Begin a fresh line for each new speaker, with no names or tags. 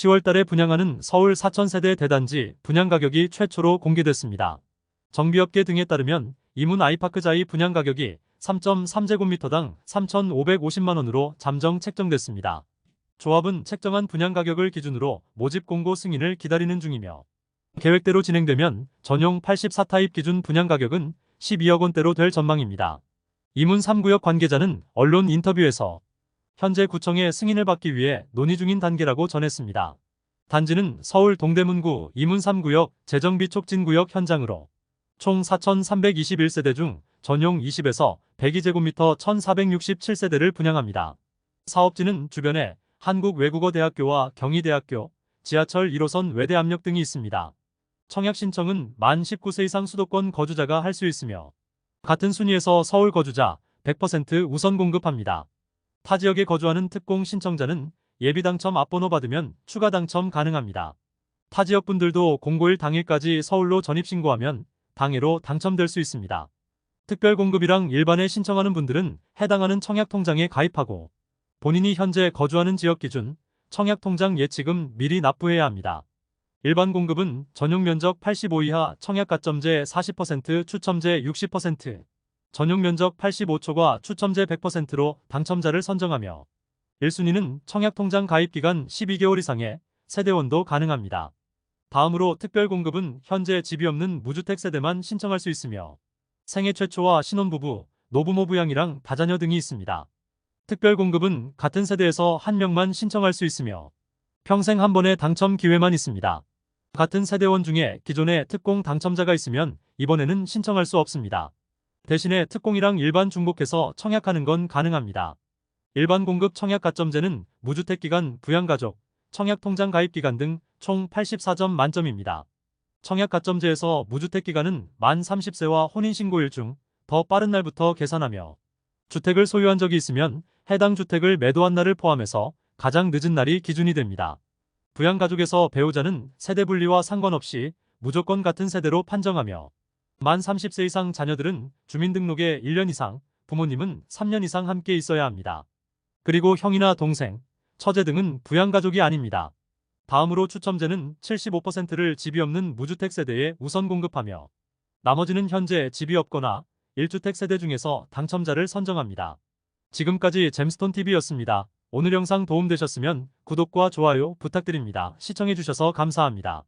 10월 달에 분양하는 서울 4천세대 대단지 분양 가격이 최초로 공개됐습니다. 정비업계 등에 따르면 이문 아이파크자이 분양 가격이 3.3제곱미터당 3,550만원으로 잠정 책정됐습니다. 조합은 책정한 분양 가격을 기준으로 모집 공고 승인을 기다리는 중이며 계획대로 진행되면 전용 84타입 기준 분양 가격은 12억 원대로 될 전망입니다. 이문 3구역 관계자는 언론 인터뷰에서 현재 구청의 승인을 받기 위해 논의 중인 단계라고 전했습니다. 단지는 서울 동대문구 이문 3구역 재정비 촉진구역 현장으로 총 4,321세대 중 전용 20에서 102제곱미터 1,467세대를 분양합니다. 사업지는 주변에 한국외국어대학교와 경희대학교, 지하철 1호선 외대압력 등이 있습니다. 청약 신청은 만 19세 이상 수도권 거주자가 할 수 있으며 같은 순위에서 서울 거주자 100% 우선 공급합니다. 타 지역에 거주하는 특공 신청자는 예비 당첨 앞번호 받으면 추가 당첨 가능합니다. 타 지역 분들도 공고일 당일까지 서울로 전입 신고하면 당해로 당첨될 수 있습니다. 특별 공급이랑 일반에 신청하는 분들은 해당하는 청약 통장에 가입하고 본인이 현재 거주하는 지역 기준 청약 통장 예치금 미리 납부해야 합니다. 일반 공급은 전용 면적 85 이하 청약 가점제 40% 추첨제 60% 전용 면적 85초과 추첨제 100%로 당첨자를 선정하며 1순위는 청약통장 가입 기간 12개월 이상의 세대원도 가능합니다. 다음으로 특별 공급은 현재 집이 없는 무주택 세대만 신청할 수 있으며 생애 최초와 신혼부부, 노부모 부양이랑 다자녀 등이 있습니다. 특별 공급은 같은 세대에서 한 명만 신청할 수 있으며 평생 한 번의 당첨 기회만 있습니다. 같은 세대원 중에 기존에 특공 당첨자가 있으면 이번에는 신청할 수 없습니다. 대신에 특공이랑 일반 중복해서 청약하는 건 가능합니다. 일반 공급 청약 가점제는 무주택 기간, 부양가족, 청약 통장 가입 기간 등 총 84점 만점입니다. 청약 가점제에서 무주택 기간은 만 30세와 혼인신고일 중 더 빠른 날부터 계산하며 주택을 소유한 적이 있으면 해당 주택을 매도한 날을 포함해서 가장 늦은 날이 기준이 됩니다. 부양가족에서 배우자는 세대 분리와 상관없이 무조건 같은 세대로 판정하며 만 30세 이상 자녀들은 주민등록에 1년 이상, 부모님은 3년 이상 함께 있어야 합니다. 그리고 형이나 동생, 처제 등은 부양가족이 아닙니다. 다음으로 추첨제는 75%를 집이 없는 무주택 세대에 우선 공급하며 나머지는 현재 집이 없거나 1주택 세대 중에서 당첨자를 선정합니다. 지금까지 잼스톤TV였습니다. 오늘 영상 도움되셨으면 구독과 좋아요 부탁드립니다. 시청해주셔서 감사합니다.